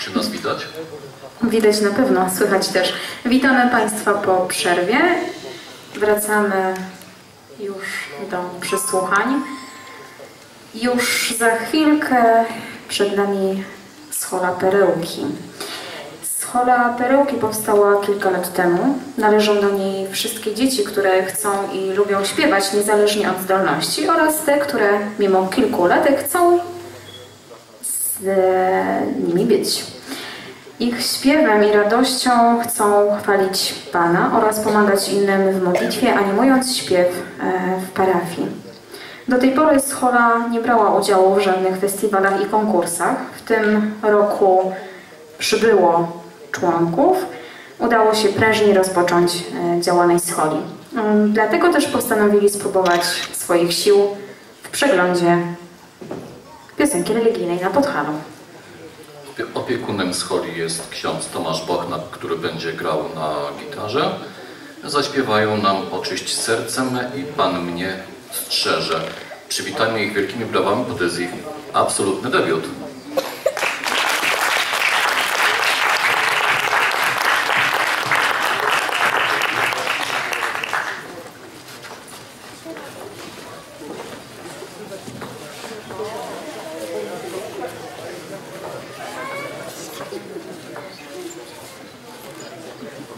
Czy nas widać? Widać na pewno, słychać też. Witamy Państwa po przerwie. Wracamy już do przesłuchań. Już za chwilkę przed nami schola perełki. Schola perełki powstała kilka lat temu. Należą do niej wszystkie dzieci, które chcą i lubią śpiewać niezależnie od zdolności oraz te, które mimo kilku latek chcą z nimi być. Ich śpiewem i radością chcą chwalić Pana oraz pomagać innym w modlitwie, animując śpiew e, w parafii. Do tej pory Schola nie brała udziału w żadnych festiwalach i konkursach. W tym roku przybyło członków. Udało się prężnie rozpocząć e, działalność Scholi. Mm, Dlatego też postanowili spróbować swoich sił w przeglądzie piosenki religijnej na Podhalu. Opie- Opiekunem scholi jest ksiądz Tomasz Bochna, który będzie grał na gitarze. Zaśpiewają nam Oczyść sercem i Pan mnie strzeże. Przywitajmy ich wielkimi brawami, bo to jest ich absolutny debiut.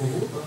Vou.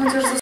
молодежь